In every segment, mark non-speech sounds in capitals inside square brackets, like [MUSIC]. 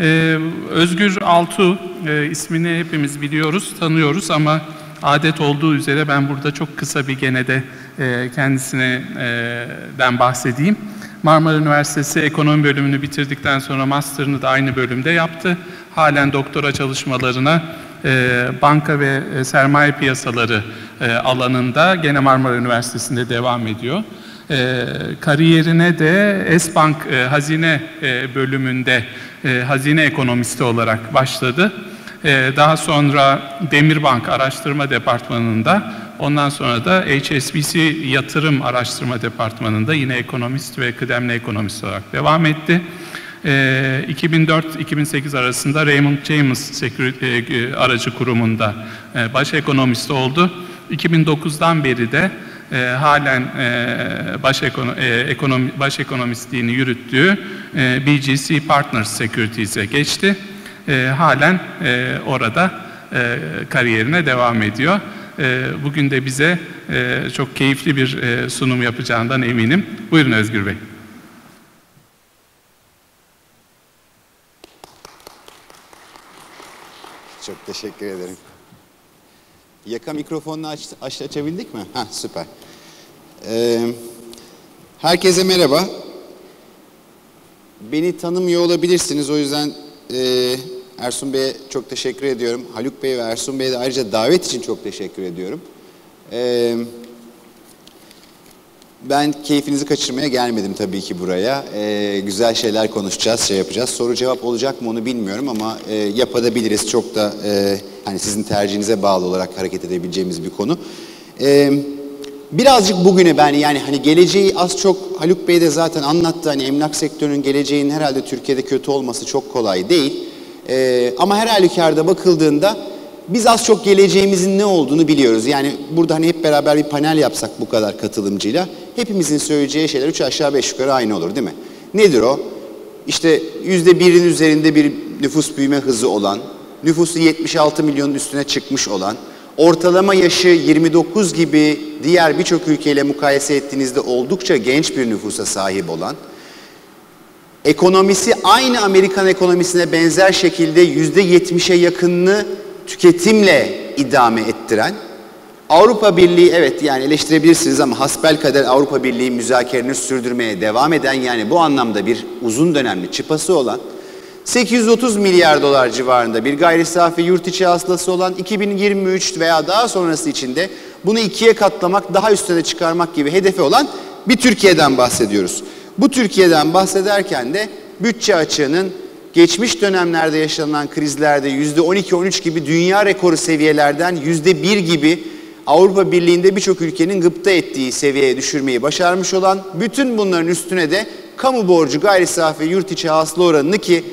Ee, Özgür Altu e, ismini hepimiz biliyoruz, tanıyoruz ama adet olduğu üzere ben burada çok kısa bir gene de e, kendisinden bahsedeyim. Marmara Üniversitesi Ekonomi bölümünü bitirdikten sonra master'ını da aynı bölümde yaptı. Halen doktora çalışmalarına e, banka ve e, sermaye piyasaları e, alanında gene Marmara Üniversitesi'nde devam ediyor. E, kariyerine de Esbank e, hazine e, bölümünde e, hazine ekonomisti olarak başladı. E, daha sonra Demirbank Araştırma Departmanı'nda, ondan sonra da HSBC Yatırım Araştırma Departmanı'nda yine ekonomist ve kıdemli ekonomist olarak devam etti. E, 2004-2008 arasında Raymond James Security, e, aracı kurumunda e, baş ekonomist oldu. 2009'dan beri de e, halen e, baş, ekono, e, ekonomi, baş ekonomistliğini yürüttüğü e, BGC Partners Securities'e geçti. E, halen e, orada e, kariyerine devam ediyor. E, bugün de bize e, çok keyifli bir e, sunum yapacağından eminim. Buyurun Özgür Bey. Çok teşekkür ederim. Yaka mikrofonunu aç, aç açabildik mi? Ha süper. Ee, herkese merhaba. Beni tanımıyor olabilirsiniz. O yüzden e, Ersun Bey'e çok teşekkür ediyorum. Haluk Bey ve Ersun Bey'e de ayrıca davet için çok teşekkür ediyorum. Ee, ben keyfinizi kaçırmaya gelmedim tabii ki buraya. Ee, güzel şeyler konuşacağız, şey yapacağız. Soru cevap olacak mı onu bilmiyorum ama e, yapabiliriz. Çok da e, hani sizin tercihinize bağlı olarak hareket edebileceğimiz bir konu. Ee, birazcık bugüne ben yani hani geleceği az çok Haluk Bey de zaten anlattı. Hani emlak sektörünün geleceğinin herhalde Türkiye'de kötü olması çok kolay değil. Ee, ama her halükarda bakıldığında biz az çok geleceğimizin ne olduğunu biliyoruz. Yani burada hani hep beraber bir panel yapsak bu kadar katılımcıyla hepimizin söyleyeceği şeyler üç aşağı beş yukarı aynı olur değil mi? Nedir o? İşte yüzde birin üzerinde bir nüfus büyüme hızı olan, nüfusu 76 milyonun üstüne çıkmış olan, ortalama yaşı 29 gibi diğer birçok ülkeyle mukayese ettiğinizde oldukça genç bir nüfusa sahip olan, ekonomisi aynı Amerikan ekonomisine benzer şekilde yüzde yetmişe yakınını tüketimle idame ettiren, Avrupa Birliği evet yani eleştirebilirsiniz ama hasbel kader Avrupa Birliği müzakerelerini sürdürmeye devam eden yani bu anlamda bir uzun dönemli çıpası olan 830 milyar dolar civarında bir gayri safi yurt içi hasılası olan 2023 veya daha sonrası içinde bunu ikiye katlamak daha üstüne çıkarmak gibi hedefi olan bir Türkiye'den bahsediyoruz. Bu Türkiye'den bahsederken de bütçe açığının geçmiş dönemlerde yaşanan krizlerde yüzde 12-13 gibi dünya rekoru seviyelerden yüzde 1 gibi Avrupa Birliği'nde birçok ülkenin gıpta ettiği seviyeye düşürmeyi başarmış olan bütün bunların üstüne de kamu borcu gayri safi yurt içi hasıla oranını ki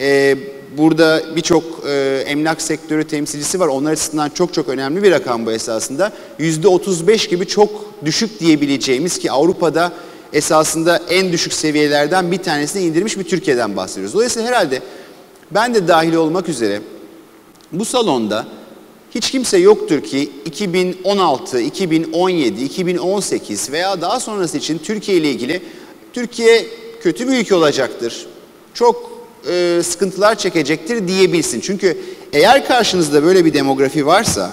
e, burada birçok e, emlak sektörü temsilcisi var. Onlar açısından çok çok önemli bir rakam bu esasında. Yüzde 35 gibi çok düşük diyebileceğimiz ki Avrupa'da esasında en düşük seviyelerden bir tanesini indirmiş bir Türkiye'den bahsediyoruz. Dolayısıyla herhalde ben de dahil olmak üzere bu salonda hiç kimse yoktur ki 2016, 2017, 2018 veya daha sonrası için Türkiye ile ilgili Türkiye kötü bir ülke olacaktır. Çok e, sıkıntılar çekecektir diyebilsin. Çünkü eğer karşınızda böyle bir demografi varsa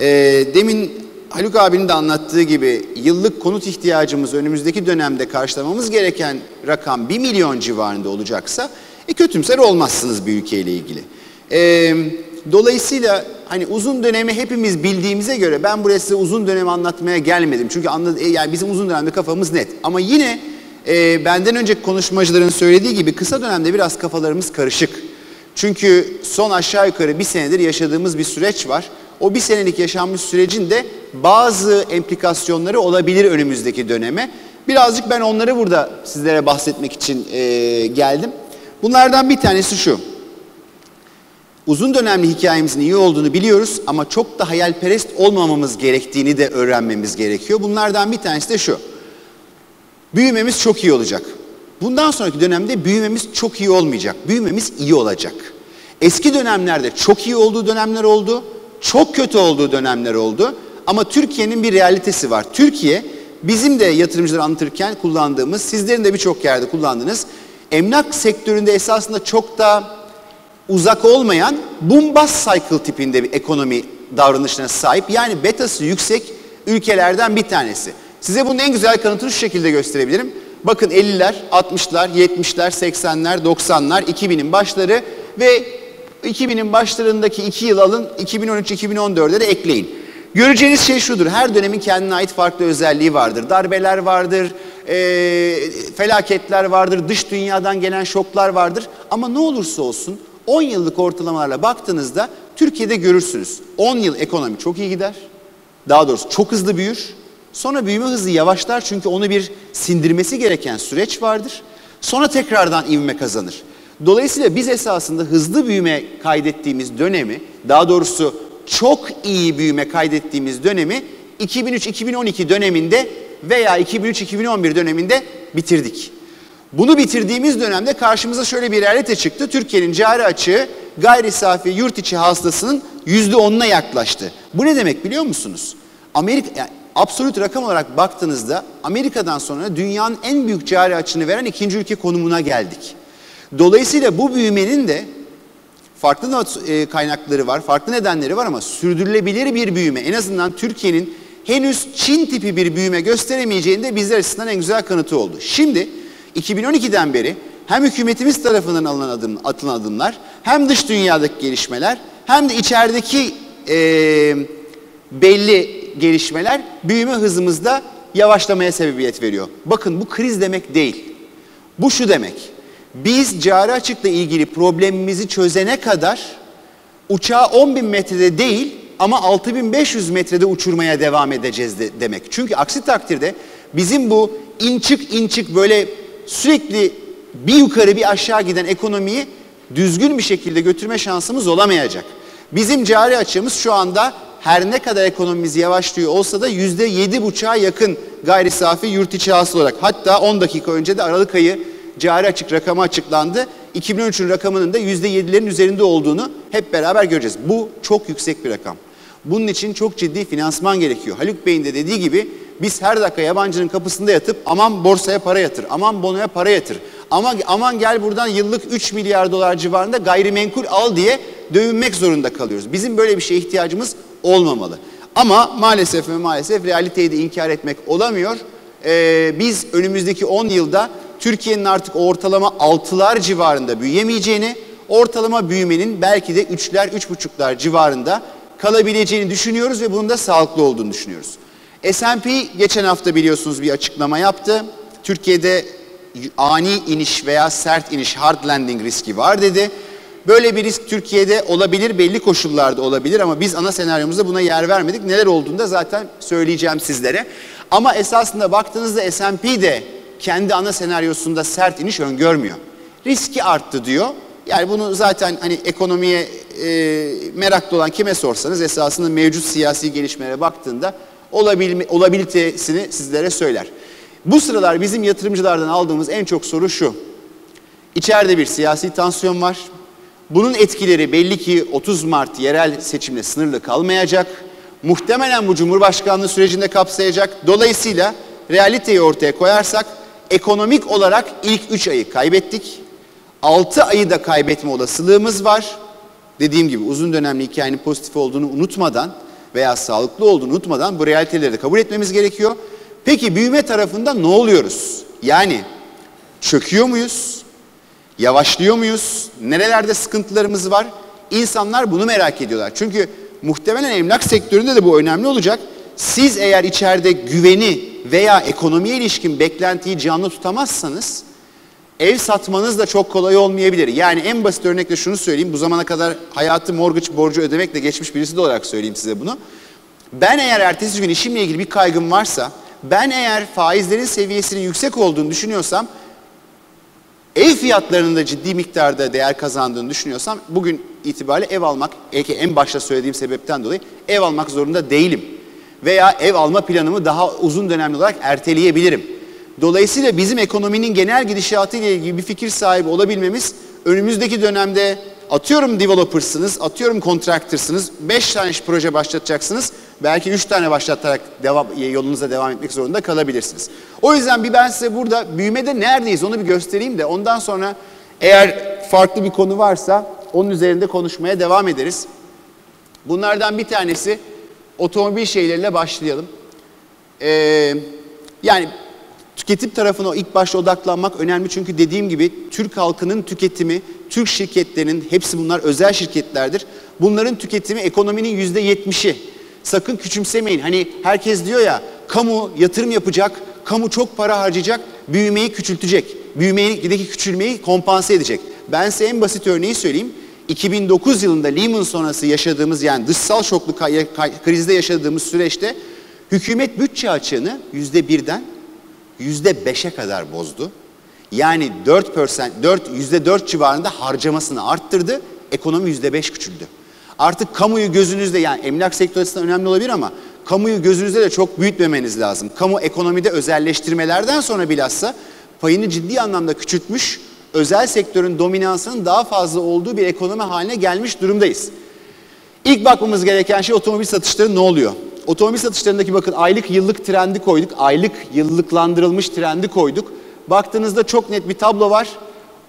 e, demin Haluk abinin de anlattığı gibi yıllık konut ihtiyacımız önümüzdeki dönemde karşılamamız gereken rakam 1 milyon civarında olacaksa e, kötümser olmazsınız bir ülkeyle ilgili. E, dolayısıyla hani uzun dönemi hepimiz bildiğimize göre ben buraya size uzun dönemi anlatmaya gelmedim. Çünkü anladı, e, yani bizim uzun dönemde kafamız net. Ama yine e, benden önceki konuşmacıların söylediği gibi kısa dönemde biraz kafalarımız karışık. Çünkü son aşağı yukarı bir senedir yaşadığımız bir süreç var. O bir senelik yaşanmış sürecin de bazı implikasyonları olabilir önümüzdeki döneme. Birazcık ben onları burada sizlere bahsetmek için e, geldim. Bunlardan bir tanesi şu. Uzun dönemli hikayemizin iyi olduğunu biliyoruz ama çok da hayalperest olmamamız gerektiğini de öğrenmemiz gerekiyor. Bunlardan bir tanesi de şu. Büyümemiz çok iyi olacak. Bundan sonraki dönemde büyümemiz çok iyi olmayacak. Büyümemiz iyi olacak. Eski dönemlerde çok iyi olduğu dönemler oldu. Çok kötü olduğu dönemler oldu. Ama Türkiye'nin bir realitesi var. Türkiye bizim de yatırımcıları anlatırken kullandığımız, sizlerin de birçok yerde kullandığınız emlak sektöründe esasında çok da uzak olmayan boom bust cycle tipinde bir ekonomi davranışına sahip. Yani betası yüksek ülkelerden bir tanesi. Size bunun en güzel kanıtını şu şekilde gösterebilirim. Bakın 50'ler, 60'lar, 70'ler, 80'ler, 90'lar, 2000'in başları ve 2000'in başlarındaki 2 yıl alın 2013-2014'e de ekleyin. Göreceğiniz şey şudur. Her dönemin kendine ait farklı özelliği vardır. Darbeler vardır, e, felaketler vardır, dış dünyadan gelen şoklar vardır. Ama ne olursa olsun 10 yıllık ortalamalarla baktığınızda Türkiye'de görürsünüz. 10 yıl ekonomi çok iyi gider. Daha doğrusu çok hızlı büyür. Sonra büyüme hızı yavaşlar çünkü onu bir sindirmesi gereken süreç vardır. Sonra tekrardan ivme kazanır. Dolayısıyla biz esasında hızlı büyüme kaydettiğimiz dönemi, daha doğrusu çok iyi büyüme kaydettiğimiz dönemi 2003-2012 döneminde veya 2003-2011 döneminde bitirdik. Bunu bitirdiğimiz dönemde karşımıza şöyle bir realite çıktı. Türkiye'nin cari açığı gayri safi yurt içi hasılasının %10'una yaklaştı. Bu ne demek biliyor musunuz? Amerika, yani absolut rakam olarak baktığınızda Amerika'dan sonra dünyanın en büyük cari açığını veren ikinci ülke konumuna geldik. Dolayısıyla bu büyümenin de farklı e, kaynakları var, farklı nedenleri var ama sürdürülebilir bir büyüme. En azından Türkiye'nin henüz Çin tipi bir büyüme gösteremeyeceğini de bizler açısından en güzel kanıtı oldu. Şimdi 2012'den beri hem hükümetimiz tarafından alınan adım, atılan adımlar hem dış dünyadaki gelişmeler hem de içerideki e, belli gelişmeler büyüme hızımızda yavaşlamaya sebebiyet veriyor. Bakın bu kriz demek değil. Bu şu demek. Biz cari açıkla ilgili problemimizi çözene kadar uçağı 10 bin metrede değil ama 6500 metrede uçurmaya devam edeceğiz de, demek. Çünkü aksi takdirde bizim bu inçik inçik böyle sürekli bir yukarı bir aşağı giden ekonomiyi düzgün bir şekilde götürme şansımız olamayacak. Bizim cari açığımız şu anda her ne kadar ekonomimiz yavaşlıyor olsa da yüzde yedi buçuğa yakın gayri safi yurt içi hasıl olarak. Hatta 10 dakika önce de Aralık ayı cari açık rakamı açıklandı. 2013'ün rakamının da yüzde yedilerin üzerinde olduğunu hep beraber göreceğiz. Bu çok yüksek bir rakam. Bunun için çok ciddi finansman gerekiyor. Haluk Bey'in de dediği gibi biz her dakika yabancının kapısında yatıp aman borsaya para yatır, aman bonoya para yatır, ama aman gel buradan yıllık 3 milyar dolar civarında gayrimenkul al diye dövünmek zorunda kalıyoruz. Bizim böyle bir şeye ihtiyacımız olmamalı. Ama maalesef ve maalesef realiteyi de inkar etmek olamıyor. Ee, biz önümüzdeki 10 yılda Türkiye'nin artık ortalama 6'lar civarında büyüyemeyeceğini, ortalama büyümenin belki de 3'ler, 3,5'lar civarında kalabileceğini düşünüyoruz ve bunun da sağlıklı olduğunu düşünüyoruz. S&P geçen hafta biliyorsunuz bir açıklama yaptı. Türkiye'de ani iniş veya sert iniş hard landing riski var dedi. Böyle bir risk Türkiye'de olabilir, belli koşullarda olabilir ama biz ana senaryomuzda buna yer vermedik. Neler olduğunu da zaten söyleyeceğim sizlere. Ama esasında baktığınızda S&P de kendi ana senaryosunda sert iniş öngörmüyor. Riski arttı diyor. Yani bunu zaten hani ekonomiye e, meraklı olan kime sorsanız esasında mevcut siyasi gelişmelere baktığında olabilme, olabilitesini sizlere söyler. Bu sıralar bizim yatırımcılardan aldığımız en çok soru şu. İçeride bir siyasi tansiyon var. Bunun etkileri belli ki 30 Mart yerel seçimle sınırlı kalmayacak. Muhtemelen bu Cumhurbaşkanlığı sürecinde kapsayacak. Dolayısıyla realiteyi ortaya koyarsak ekonomik olarak ilk 3 ayı kaybettik. 6 ayı da kaybetme olasılığımız var. Dediğim gibi uzun dönemli hikayenin pozitif olduğunu unutmadan veya sağlıklı olduğunu unutmadan bu realiteleri de kabul etmemiz gerekiyor. Peki büyüme tarafında ne oluyoruz? Yani çöküyor muyuz? Yavaşlıyor muyuz? Nerelerde sıkıntılarımız var? İnsanlar bunu merak ediyorlar. Çünkü muhtemelen emlak sektöründe de bu önemli olacak. Siz eğer içeride güveni veya ekonomiye ilişkin beklentiyi canlı tutamazsanız ev satmanız da çok kolay olmayabilir. Yani en basit örnekle şunu söyleyeyim. Bu zamana kadar hayatı mortgage borcu ödemekle geçmiş birisi de olarak söyleyeyim size bunu. Ben eğer ertesi gün işimle ilgili bir kaygım varsa, ben eğer faizlerin seviyesinin yüksek olduğunu düşünüyorsam, ev fiyatlarının da ciddi miktarda değer kazandığını düşünüyorsam, bugün itibariyle ev almak, belki en başta söylediğim sebepten dolayı ev almak zorunda değilim. Veya ev alma planımı daha uzun dönemli olarak erteleyebilirim. Dolayısıyla bizim ekonominin genel gidişatı ile ilgili bir fikir sahibi olabilmemiz önümüzdeki dönemde atıyorum developers'ınız, atıyorum contractor'sınız, 5 tane iş proje başlatacaksınız. Belki 3 tane başlatarak devam, yolunuza devam etmek zorunda kalabilirsiniz. O yüzden bir ben size burada büyümede neredeyiz onu bir göstereyim de ondan sonra eğer farklı bir konu varsa Onun üzerinde konuşmaya devam ederiz. Bunlardan bir tanesi otomobil şeyleriyle başlayalım. Ee, yani tüketim tarafına ilk başta odaklanmak önemli çünkü dediğim gibi Türk halkının tüketimi, Türk şirketlerinin hepsi bunlar özel şirketlerdir. Bunların tüketimi ekonominin yüzde yetmişi. Sakın küçümsemeyin. Hani herkes diyor ya kamu yatırım yapacak, kamu çok para harcayacak, büyümeyi küçültecek. Büyümedeki küçülmeyi kompanse edecek. Ben size en basit örneği söyleyeyim. 2009 yılında Lehman sonrası yaşadığımız yani dışsal şoklu krizde yaşadığımız süreçte hükümet bütçe açığını yüzde birden yüzde beşe kadar bozdu. Yani 4%, 4, yüzde 4 civarında harcamasını arttırdı. Ekonomi yüzde 5 küçüldü. Artık kamuyu gözünüzde yani emlak sektörü açısından önemli olabilir ama kamuyu gözünüzde de çok büyütmemeniz lazım. Kamu ekonomide özelleştirmelerden sonra bilhassa payını ciddi anlamda küçültmüş, özel sektörün dominansının daha fazla olduğu bir ekonomi haline gelmiş durumdayız. İlk bakmamız gereken şey otomobil satışları ne oluyor? Otomobil satışlarındaki bakın aylık yıllık trendi koyduk. Aylık yıllıklandırılmış trendi koyduk. Baktığınızda çok net bir tablo var.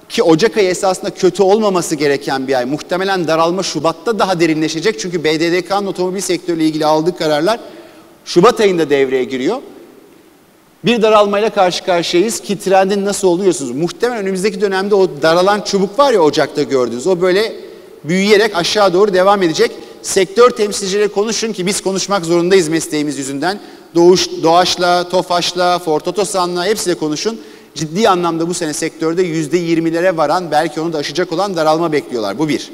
Ki Ocak ayı esasında kötü olmaması gereken bir ay. Muhtemelen daralma Şubat'ta daha derinleşecek. Çünkü BDDK'nın otomobil sektörüyle ilgili aldığı kararlar Şubat ayında devreye giriyor. Bir daralmayla karşı karşıyayız ki trendin nasıl oluyorsunuz? Muhtemelen önümüzdeki dönemde o daralan çubuk var ya Ocak'ta gördüğünüz. O böyle büyüyerek aşağı doğru devam edecek. Sektör temsilcileri konuşun ki biz konuşmak zorundayız mesleğimiz yüzünden. Doğuş, Doğaç'la, Tofaş'la, Ford Otosan'la hepsiyle konuşun. Ciddi anlamda bu sene sektörde yüzde yirmilere varan belki onu da aşacak olan daralma bekliyorlar. Bu bir.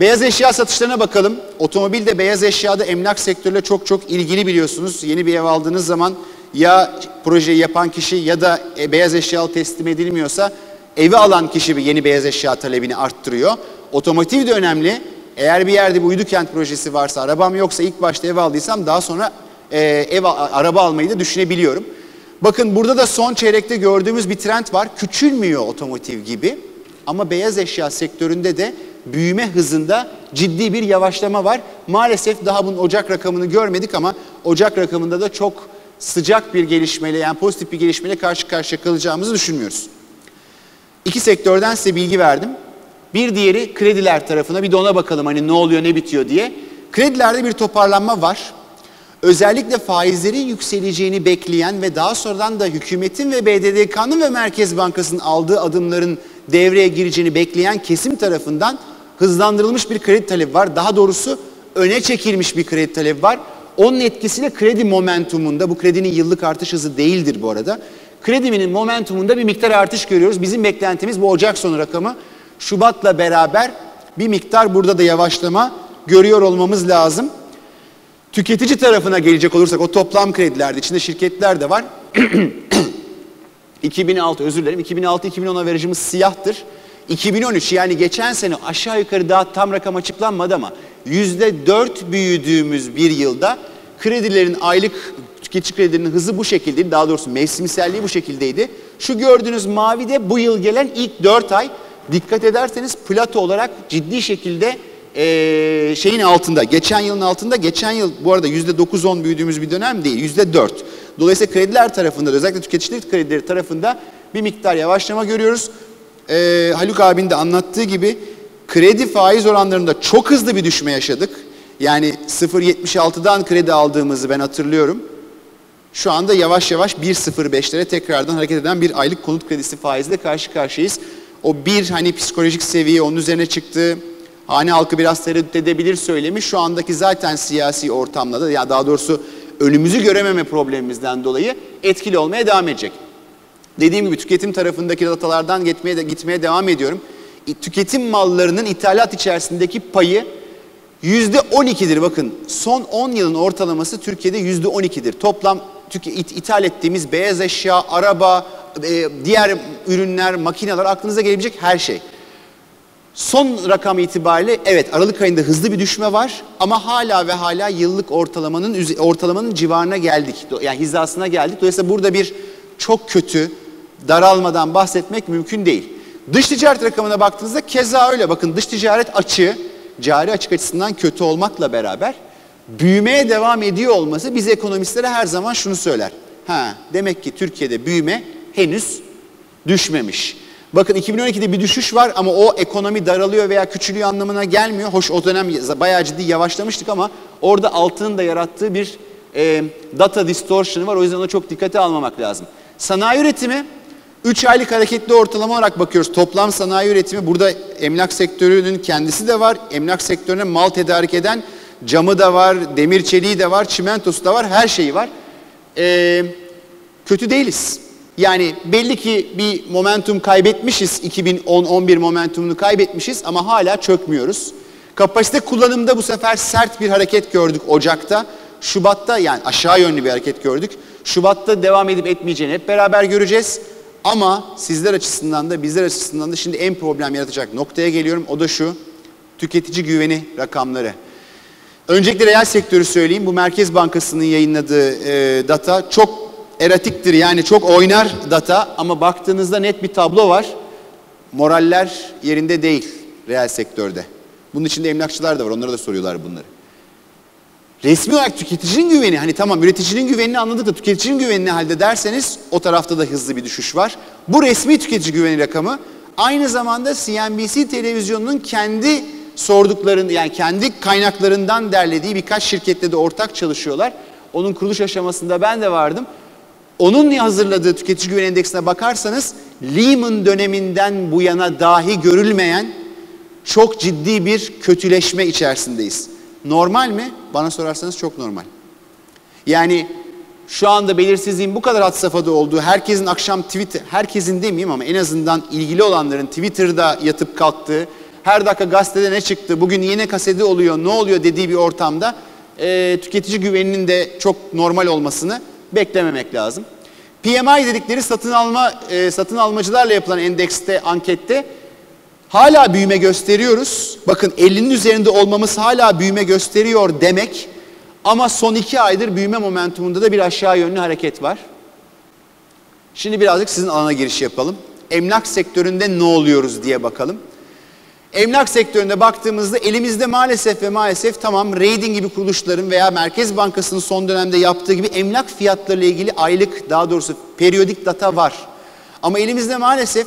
Beyaz eşya satışlarına bakalım. Otomobilde beyaz eşyada emlak sektörüyle çok çok ilgili biliyorsunuz. Yeni bir ev aldığınız zaman ya projeyi yapan kişi ya da e, beyaz eşyalı teslim edilmiyorsa evi alan kişi bir yeni beyaz eşya talebini arttırıyor. Otomotiv de önemli. Eğer bir yerde bir uydu kent projesi varsa, arabam yoksa ilk başta ev aldıysam daha sonra e, ev araba almayı da düşünebiliyorum. Bakın burada da son çeyrekte gördüğümüz bir trend var. Küçülmüyor otomotiv gibi ama beyaz eşya sektöründe de büyüme hızında ciddi bir yavaşlama var. Maalesef daha bunun Ocak rakamını görmedik ama Ocak rakamında da çok sıcak bir gelişmeyle yani pozitif bir gelişmeyle karşı karşıya kalacağımızı düşünmüyoruz. İki sektörden size bilgi verdim. Bir diğeri krediler tarafına bir de ona bakalım hani ne oluyor ne bitiyor diye. Kredilerde bir toparlanma var. Özellikle faizlerin yükseleceğini bekleyen ve daha sonradan da hükümetin ve BDDK'nın ve Merkez Bankası'nın aldığı adımların devreye gireceğini bekleyen kesim tarafından hızlandırılmış bir kredi talebi var. Daha doğrusu öne çekilmiş bir kredi talebi var. Onun etkisiyle kredi momentumunda, bu kredinin yıllık artış hızı değildir bu arada. Krediminin momentumunda bir miktar artış görüyoruz. Bizim beklentimiz bu Ocak sonu rakamı. Şubat'la beraber bir miktar burada da yavaşlama görüyor olmamız lazım. Tüketici tarafına gelecek olursak o toplam kredilerde içinde şirketler de var. [CLEARS THROAT] 2006 özür dilerim 2006-2010 averajımız siyahtır. 2013 yani geçen sene aşağı yukarı daha tam rakam açıklanmadı ama yüzde dört büyüdüğümüz bir yılda kredilerin aylık tüketici kredilerinin hızı bu şekildeydi. Daha doğrusu mevsimselliği bu şekildeydi. Şu gördüğünüz mavi de bu yıl gelen ilk dört ay. Dikkat ederseniz plato olarak ciddi şekilde ee, şeyin altında, geçen yılın altında, geçen yıl bu arada yüzde 9-10 büyüdüğümüz bir dönem değil, yüzde 4. Dolayısıyla krediler tarafında, özellikle tüketicilik kredileri tarafında bir miktar yavaşlama görüyoruz. Ee, Haluk abinin de anlattığı gibi kredi faiz oranlarında çok hızlı bir düşme yaşadık. Yani 0.76'dan kredi aldığımızı ben hatırlıyorum. Şu anda yavaş yavaş 1.05'lere tekrardan hareket eden bir aylık konut kredisi faizle karşı karşıyayız. O bir hani psikolojik seviye onun üzerine çıktı. Hane halkı biraz tereddüt edebilir söylemi şu andaki zaten siyasi ortamda da ya daha doğrusu önümüzü görememe problemimizden dolayı etkili olmaya devam edecek. Dediğim gibi tüketim tarafındaki datalardan gitmeye, de, gitmeye devam ediyorum. Tüketim mallarının ithalat içerisindeki payı yüzde 12'dir bakın. Son 10 yılın ortalaması Türkiye'de yüzde 12'dir. Toplam ithal ettiğimiz beyaz eşya, araba, e, diğer ürünler, makineler aklınıza gelebilecek her şey. Son rakam itibariyle evet Aralık ayında hızlı bir düşme var ama hala ve hala yıllık ortalamanın ortalamanın civarına geldik. Yani hizasına geldik. Dolayısıyla burada bir çok kötü daralmadan bahsetmek mümkün değil. Dış ticaret rakamına baktığınızda keza öyle. Bakın dış ticaret açığı cari açık açısından kötü olmakla beraber büyümeye devam ediyor olması biz ekonomistlere her zaman şunu söyler. Ha, demek ki Türkiye'de büyüme henüz düşmemiş. Bakın 2012'de bir düşüş var ama o ekonomi daralıyor veya küçülüyor anlamına gelmiyor. Hoş o dönem bayağı ciddi yavaşlamıştık ama orada altının da yarattığı bir e, data distortion var. O yüzden ona çok dikkate almamak lazım. Sanayi üretimi 3 aylık hareketli ortalama olarak bakıyoruz. Toplam sanayi üretimi burada emlak sektörünün kendisi de var. Emlak sektörüne mal tedarik eden camı da var, demir çeliği de var, çimentosu da var, her şeyi var. Ee, kötü değiliz. Yani belli ki bir momentum kaybetmişiz. 2010-11 momentumunu kaybetmişiz ama hala çökmüyoruz. Kapasite kullanımda bu sefer sert bir hareket gördük Ocak'ta. Şubat'ta yani aşağı yönlü bir hareket gördük. Şubat'ta devam edip etmeyeceğini hep beraber göreceğiz. Ama sizler açısından da bizler açısından da şimdi en problem yaratacak noktaya geliyorum. O da şu. Tüketici güveni rakamları. Öncelikle reel sektörü söyleyeyim. Bu Merkez Bankası'nın yayınladığı e, data çok eratiktir. Yani çok oynar data ama baktığınızda net bir tablo var. Moraller yerinde değil reel sektörde. Bunun içinde emlakçılar da var. Onlara da soruyorlar bunları. Resmi olarak tüketicinin güveni, hani tamam üreticinin güvenini anladık da tüketicinin güvenini halde derseniz o tarafta da hızlı bir düşüş var. Bu resmi tüketici güveni rakamı aynı zamanda CNBC televizyonunun kendi sorduklarını yani kendi kaynaklarından derlediği birkaç şirkette de ortak çalışıyorlar. Onun kuruluş aşamasında ben de vardım. Onun hazırladığı tüketici güven endeksine bakarsanız Lehman döneminden bu yana dahi görülmeyen çok ciddi bir kötüleşme içerisindeyiz. Normal mi? Bana sorarsanız çok normal. Yani şu anda belirsizliğin bu kadar had safhada olduğu, herkesin akşam Twitter, herkesin demeyeyim ama en azından ilgili olanların Twitter'da yatıp kalktığı, her dakika gazetede ne çıktı, bugün yine kaseti oluyor, ne oluyor dediği bir ortamda e, tüketici güveninin de çok normal olmasını beklememek lazım. PMI dedikleri satın alma e, satın almacılarla yapılan endekste, ankette hala büyüme gösteriyoruz. Bakın 50'nin üzerinde olmamız hala büyüme gösteriyor demek. Ama son iki aydır büyüme momentumunda da bir aşağı yönlü hareket var. Şimdi birazcık sizin alana giriş yapalım. Emlak sektöründe ne oluyoruz diye bakalım. Emlak sektöründe baktığımızda elimizde maalesef ve maalesef tamam rating gibi kuruluşların veya Merkez Bankası'nın son dönemde yaptığı gibi emlak fiyatları ile ilgili aylık daha doğrusu periyodik data var. Ama elimizde maalesef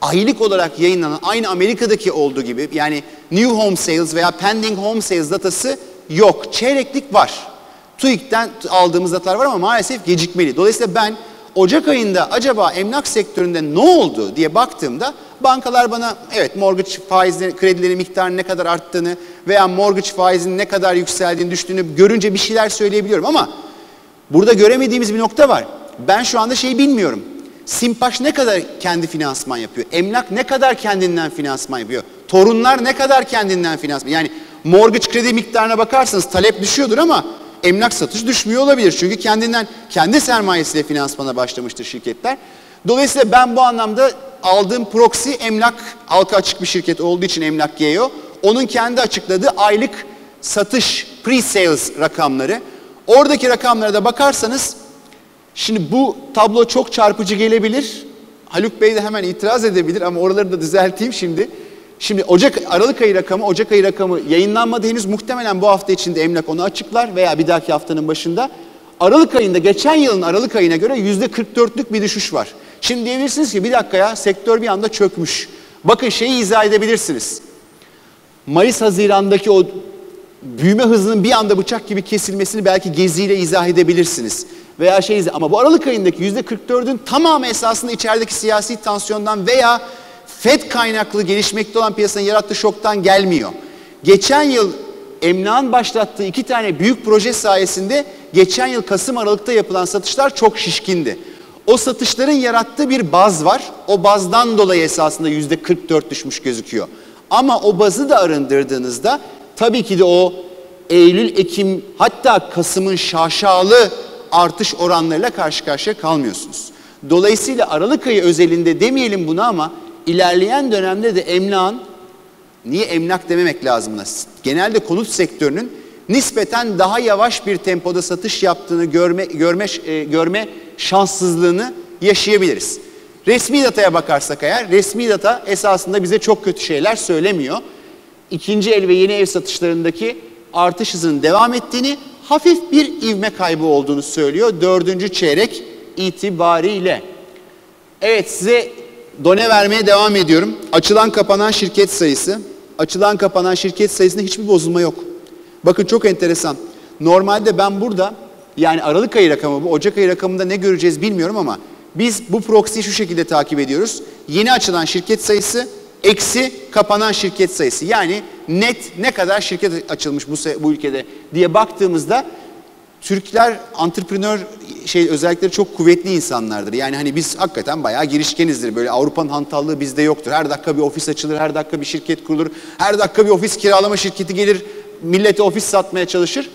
aylık olarak yayınlanan aynı Amerika'daki olduğu gibi yani new home sales veya pending home sales datası yok. Çeyreklik var. TÜİK'ten aldığımız datalar var ama maalesef gecikmeli. Dolayısıyla ben Ocak ayında acaba emlak sektöründe ne oldu diye baktığımda bankalar bana evet mortgage faizleri, kredileri miktarının ne kadar arttığını veya mortgage faizinin ne kadar yükseldiğini, düştüğünü görünce bir şeyler söyleyebiliyorum ama burada göremediğimiz bir nokta var. Ben şu anda şeyi bilmiyorum. Simpaş ne kadar kendi finansman yapıyor? Emlak ne kadar kendinden finansman yapıyor? Torunlar ne kadar kendinden finansman? Yani mortgage kredi miktarına bakarsanız talep düşüyordur ama emlak satış düşmüyor olabilir. Çünkü kendinden kendi sermayesiyle finansmana başlamıştır şirketler. Dolayısıyla ben bu anlamda aldığım proxy emlak halka açık bir şirket olduğu için emlak GEO. Onun kendi açıkladığı aylık satış pre-sales rakamları. Oradaki rakamlara da bakarsanız şimdi bu tablo çok çarpıcı gelebilir. Haluk Bey de hemen itiraz edebilir ama oraları da düzelteyim şimdi. Şimdi Ocak Aralık ayı rakamı, Ocak ayı rakamı yayınlanmadı henüz. Muhtemelen bu hafta içinde emlak onu açıklar veya bir dahaki haftanın başında. Aralık ayında geçen yılın Aralık ayına göre yüzde 44'lük bir düşüş var. Şimdi diyebilirsiniz ki bir dakika ya sektör bir anda çökmüş. Bakın şeyi izah edebilirsiniz. Mayıs Haziran'daki o büyüme hızının bir anda bıçak gibi kesilmesini belki geziyle izah edebilirsiniz. Veya şey ama bu Aralık ayındaki yüzde 44'ün tamamı esasında içerideki siyasi tansiyondan veya FED kaynaklı gelişmekte olan piyasanın yarattığı şoktan gelmiyor. Geçen yıl emlakın başlattığı iki tane büyük proje sayesinde geçen yıl Kasım Aralık'ta yapılan satışlar çok şişkindi. O satışların yarattığı bir baz var. O bazdan dolayı esasında yüzde 44 düşmüş gözüküyor. Ama o bazı da arındırdığınızda tabii ki de o Eylül, Ekim hatta Kasım'ın şaşalı artış oranlarıyla karşı karşıya kalmıyorsunuz. Dolayısıyla Aralık ayı özelinde demeyelim bunu ama ilerleyen dönemde de emlakın, niye emlak dememek lazım? Genelde konut sektörünün nispeten daha yavaş bir tempoda satış yaptığını görme, görme, e, görme şanssızlığını yaşayabiliriz. Resmi dataya bakarsak eğer, resmi data esasında bize çok kötü şeyler söylemiyor. İkinci el ve yeni ev satışlarındaki artış hızının devam ettiğini, hafif bir ivme kaybı olduğunu söylüyor dördüncü çeyrek itibariyle. Evet size done vermeye devam ediyorum. Açılan kapanan şirket sayısı. Açılan kapanan şirket sayısında hiçbir bozulma yok. Bakın çok enteresan. Normalde ben burada yani Aralık ayı rakamı bu Ocak ayı rakamında ne göreceğiz bilmiyorum ama biz bu proxy'yi şu şekilde takip ediyoruz. Yeni açılan şirket sayısı eksi kapanan şirket sayısı. Yani net ne kadar şirket açılmış bu, bu ülkede diye baktığımızda Türkler antreprenör şey özellikleri çok kuvvetli insanlardır. Yani hani biz hakikaten bayağı girişkenizdir. Böyle Avrupa'nın hantallığı bizde yoktur. Her dakika bir ofis açılır, her dakika bir şirket kurulur. Her dakika bir ofis kiralama şirketi gelir, millete ofis satmaya çalışır.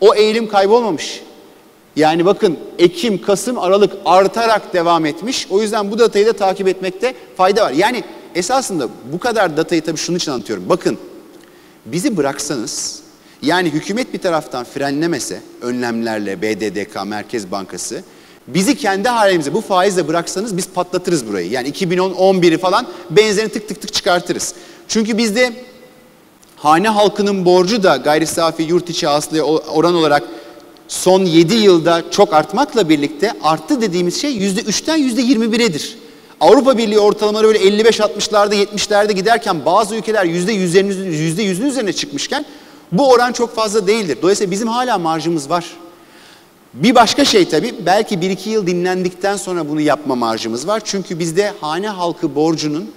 O eğilim kaybolmamış. Yani bakın Ekim, Kasım, Aralık artarak devam etmiş. O yüzden bu datayı da takip etmekte fayda var. Yani esasında bu kadar datayı tabii şunun için anlatıyorum. Bakın bizi bıraksanız yani hükümet bir taraftan frenlemese önlemlerle BDDK, Merkez Bankası bizi kendi halimize bu faizle bıraksanız biz patlatırız burayı. Yani 2010 11'i falan benzerini tık tık tık çıkartırız. Çünkü bizde hane halkının borcu da gayri safi yurt içi hasılaya oran olarak son 7 yılda çok artmakla birlikte arttı dediğimiz şey %3'ten %21'edir. Avrupa Birliği ortalamaları böyle 55-60'larda 70'lerde giderken bazı ülkeler %100'lerin %100'ün üzerine çıkmışken bu oran çok fazla değildir. Dolayısıyla bizim hala marjımız var. Bir başka şey tabii belki 1-2 yıl dinlendikten sonra bunu yapma marjımız var. Çünkü bizde hane halkı borcunun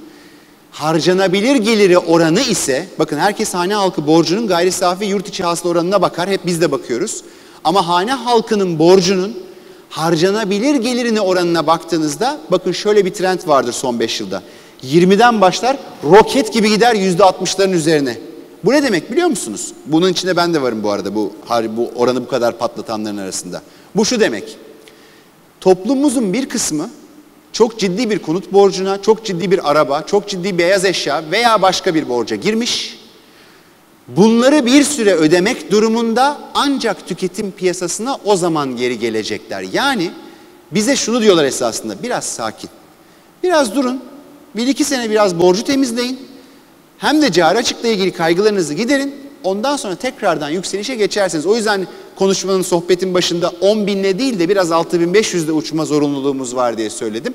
harcanabilir geliri oranı ise bakın herkes hane halkı borcunun gayri safi yurt içi hasıla oranına bakar. Hep biz de bakıyoruz. Ama hane halkının borcunun harcanabilir gelirini oranına baktığınızda bakın şöyle bir trend vardır son 5 yılda. 20'den başlar roket gibi gider %60'ların üzerine. Bu ne demek biliyor musunuz? Bunun içinde ben de varım bu arada bu, bu oranı bu kadar patlatanların arasında. Bu şu demek. Toplumumuzun bir kısmı çok ciddi bir konut borcuna, çok ciddi bir araba, çok ciddi beyaz eşya veya başka bir borca girmiş. Bunları bir süre ödemek durumunda ancak tüketim piyasasına o zaman geri gelecekler. Yani bize şunu diyorlar esasında biraz sakin. Biraz durun. Bir iki sene biraz borcu temizleyin hem de cari açıkla ilgili kaygılarınızı giderin. Ondan sonra tekrardan yükselişe geçersiniz. O yüzden konuşmanın sohbetin başında 10 binle değil de biraz 6500'de uçma zorunluluğumuz var diye söyledim.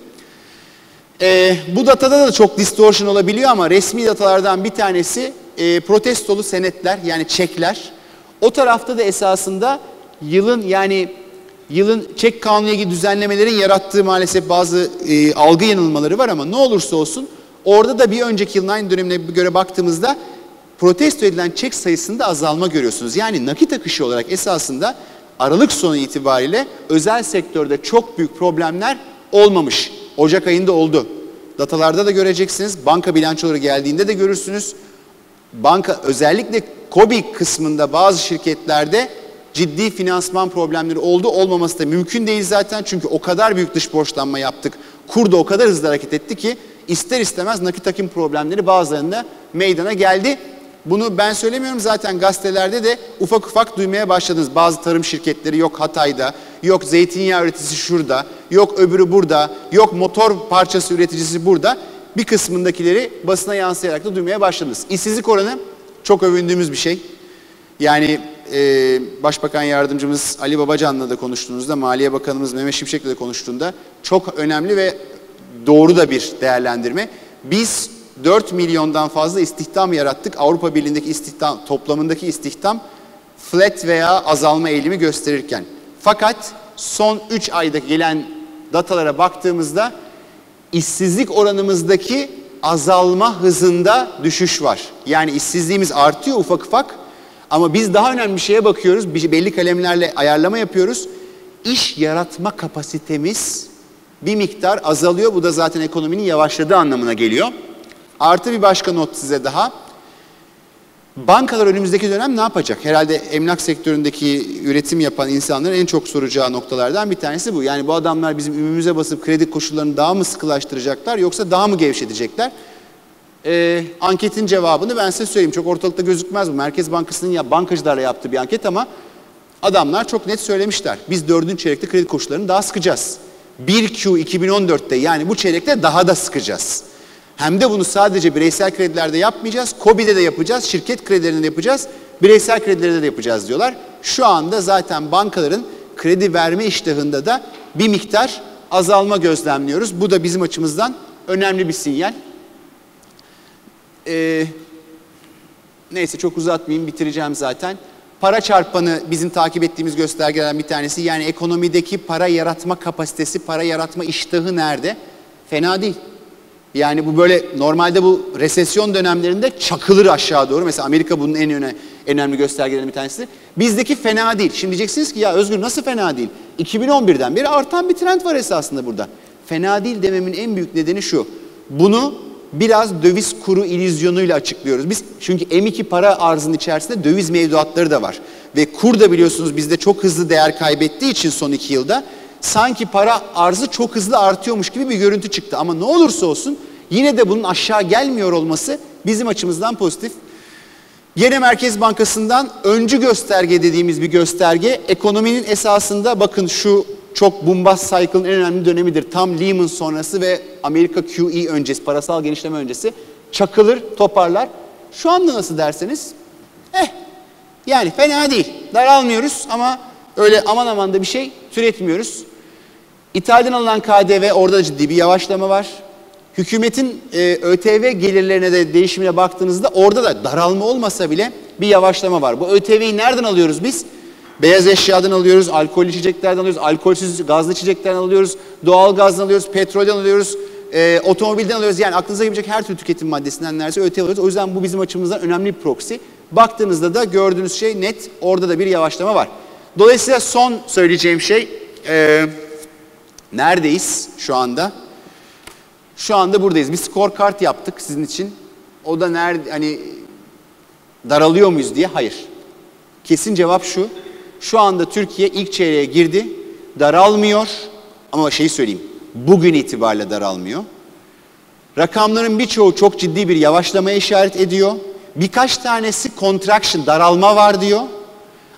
Ee, bu datada da çok distortion olabiliyor ama resmi datalardan bir tanesi e, protestolu senetler yani çekler. O tarafta da esasında yılın yani yılın çek kanunu ilgili düzenlemelerin yarattığı maalesef bazı e, algı yanılmaları var ama ne olursa olsun Orada da bir önceki yılın aynı dönemine göre baktığımızda protesto edilen çek sayısında azalma görüyorsunuz. Yani nakit akışı olarak esasında Aralık sonu itibariyle özel sektörde çok büyük problemler olmamış. Ocak ayında oldu. Datalarda da göreceksiniz. Banka bilançoları geldiğinde de görürsünüz. Banka özellikle KOBİ kısmında bazı şirketlerde ciddi finansman problemleri oldu. Olmaması da mümkün değil zaten. Çünkü o kadar büyük dış borçlanma yaptık. Kur da o kadar hızlı hareket etti ki ister istemez nakit akım problemleri bazılarında meydana geldi. Bunu ben söylemiyorum zaten gazetelerde de ufak ufak duymaya başladınız. Bazı tarım şirketleri yok Hatay'da, yok zeytinyağı üreticisi şurada, yok öbürü burada, yok motor parçası üreticisi burada. Bir kısmındakileri basına yansıyarak da duymaya başladınız. İşsizlik oranı çok övündüğümüz bir şey. Yani e, Başbakan Yardımcımız Ali Babacan'la da konuştuğunuzda, Maliye Bakanımız Mehmet Şimşek'le de konuştuğunda çok önemli ve doğru da bir değerlendirme. Biz 4 milyondan fazla istihdam yarattık. Avrupa Birliği'ndeki istihdam toplamındaki istihdam flat veya azalma eğilimi gösterirken. Fakat son 3 ayda gelen datalara baktığımızda işsizlik oranımızdaki azalma hızında düşüş var. Yani işsizliğimiz artıyor ufak ufak ama biz daha önemli bir şeye bakıyoruz. Belli kalemlerle ayarlama yapıyoruz. İş yaratma kapasitemiz bir miktar azalıyor. Bu da zaten ekonominin yavaşladığı anlamına geliyor. Artı bir başka not size daha. Bankalar önümüzdeki dönem ne yapacak? Herhalde emlak sektöründeki üretim yapan insanların en çok soracağı noktalardan bir tanesi bu. Yani bu adamlar bizim ümümüze basıp kredi koşullarını daha mı sıkılaştıracaklar yoksa daha mı gevşetecekler? Ee, anketin cevabını ben size söyleyeyim. Çok ortalıkta gözükmez bu. Merkez Bankası'nın ya bankacılarla yaptığı bir anket ama adamlar çok net söylemişler. Biz dördüncü çeyrekte kredi koşullarını daha sıkacağız. 1Q 2014'te yani bu çeyrekte daha da sıkacağız. Hem de bunu sadece bireysel kredilerde yapmayacağız, KOBİ'de de yapacağız, şirket kredilerinde de yapacağız, bireysel kredilerde de yapacağız diyorlar. Şu anda zaten bankaların kredi verme iştahında da bir miktar azalma gözlemliyoruz. Bu da bizim açımızdan önemli bir sinyal. Ee, neyse çok uzatmayayım bitireceğim zaten. Para çarpanı bizim takip ettiğimiz göstergelerden bir tanesi. Yani ekonomideki para yaratma kapasitesi, para yaratma iştahı nerede? Fena değil. Yani bu böyle normalde bu resesyon dönemlerinde çakılır aşağı doğru. Mesela Amerika bunun en öne, en önemli göstergelerinden bir tanesi. Bizdeki fena değil. Şimdi diyeceksiniz ki ya Özgür nasıl fena değil? 2011'den beri artan bir trend var esasında burada. Fena değil dememin en büyük nedeni şu. Bunu biraz döviz kuru illüzyonuyla açıklıyoruz. Biz çünkü M2 para arzının içerisinde döviz mevduatları da var. Ve kur da biliyorsunuz bizde çok hızlı değer kaybettiği için son iki yılda sanki para arzı çok hızlı artıyormuş gibi bir görüntü çıktı. Ama ne olursa olsun yine de bunun aşağı gelmiyor olması bizim açımızdan pozitif. Gene Merkez Bankası'ndan öncü gösterge dediğimiz bir gösterge ekonominin esasında bakın şu çok bombast cycle'ın en önemli dönemidir. Tam Lehman sonrası ve Amerika QE öncesi, parasal genişleme öncesi çakılır, toparlar. Şu anda nasıl derseniz eh yani fena değil. Daralmıyoruz ama öyle aman aman da bir şey türetmiyoruz. İthalden alınan KDV orada da ciddi bir yavaşlama var. Hükümetin e, ÖTV gelirlerine de değişimine baktığınızda orada da daralma olmasa bile bir yavaşlama var. Bu ÖTV'yi nereden alıyoruz biz? Beyaz eşyadan alıyoruz, alkol içeceklerden alıyoruz, alkolsüz gazlı içeceklerden alıyoruz, doğal gazdan alıyoruz, petrolden alıyoruz, e, otomobilden alıyoruz. Yani aklınıza gelecek her türlü tüketim maddesinden neredeyse ÖTV alıyoruz. O yüzden bu bizim açımızdan önemli bir proxy. Baktığınızda da gördüğünüz şey net, orada da bir yavaşlama var. Dolayısıyla son söyleyeceğim şey, e, neredeyiz şu anda? Şu anda buradayız. Bir scorecard yaptık sizin için. O da nerede hani daralıyor muyuz diye? Hayır. Kesin cevap şu. Şu anda Türkiye ilk çeyreğe girdi. Daralmıyor. Ama şeyi söyleyeyim. Bugün itibariyle daralmıyor. Rakamların birçoğu çok ciddi bir yavaşlamaya işaret ediyor. Birkaç tanesi contraction, daralma var diyor.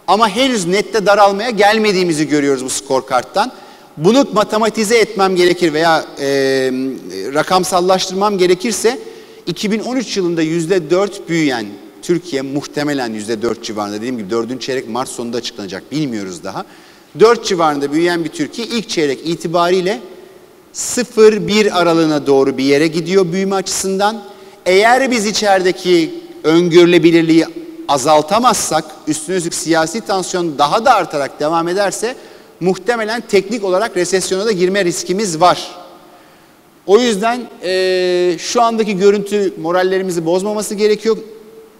Ama henüz nette daralmaya gelmediğimizi görüyoruz bu scorecard'tan. Bunu matematize etmem gerekir veya e, rakamsallaştırmam gerekirse 2013 yılında yüzde dört büyüyen Türkiye muhtemelen yüzde dört civarında dediğim gibi dördüncü çeyrek Mart sonunda açıklanacak bilmiyoruz daha. Dört civarında büyüyen bir Türkiye ilk çeyrek itibariyle 0-1 aralığına doğru bir yere gidiyor büyüme açısından. Eğer biz içerideki öngörülebilirliği azaltamazsak, üstüne üstlük siyasi tansiyon daha da artarak devam ederse muhtemelen teknik olarak resesyona da girme riskimiz var. O yüzden e, şu andaki görüntü morallerimizi bozmaması gerekiyor.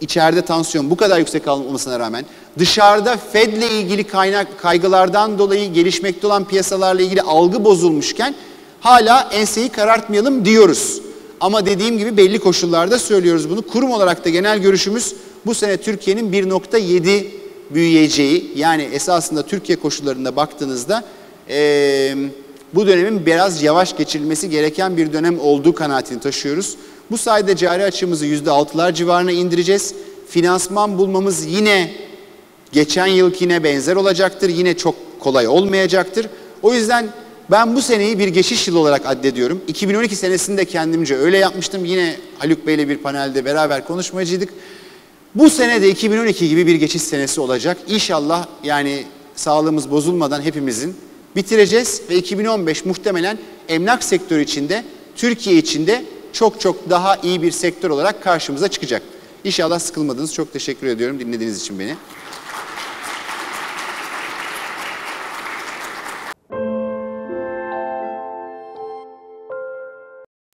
İçeride tansiyon bu kadar yüksek olmasına rağmen dışarıda Fed ile ilgili kaynak kaygılardan dolayı gelişmekte olan piyasalarla ilgili algı bozulmuşken hala enseyi karartmayalım diyoruz. Ama dediğim gibi belli koşullarda söylüyoruz bunu. Kurum olarak da genel görüşümüz bu sene Türkiye'nin 1.7 büyüyeceği yani esasında Türkiye koşullarında baktığınızda e, bu dönemin biraz yavaş geçirilmesi gereken bir dönem olduğu kanaatini taşıyoruz. Bu sayede cari açığımızı %6'lar civarına indireceğiz. Finansman bulmamız yine geçen yılkine benzer olacaktır. Yine çok kolay olmayacaktır. O yüzden ben bu seneyi bir geçiş yılı olarak addediyorum. 2012 senesinde kendimce öyle yapmıştım. Yine Haluk Bey'le bir panelde beraber konuşmacıydık. Bu sene de 2012 gibi bir geçiş senesi olacak. İnşallah yani sağlığımız bozulmadan hepimizin bitireceğiz ve 2015 muhtemelen emlak sektörü içinde, Türkiye içinde çok çok daha iyi bir sektör olarak karşımıza çıkacak. İnşallah sıkılmadınız. Çok teşekkür ediyorum dinlediğiniz için beni.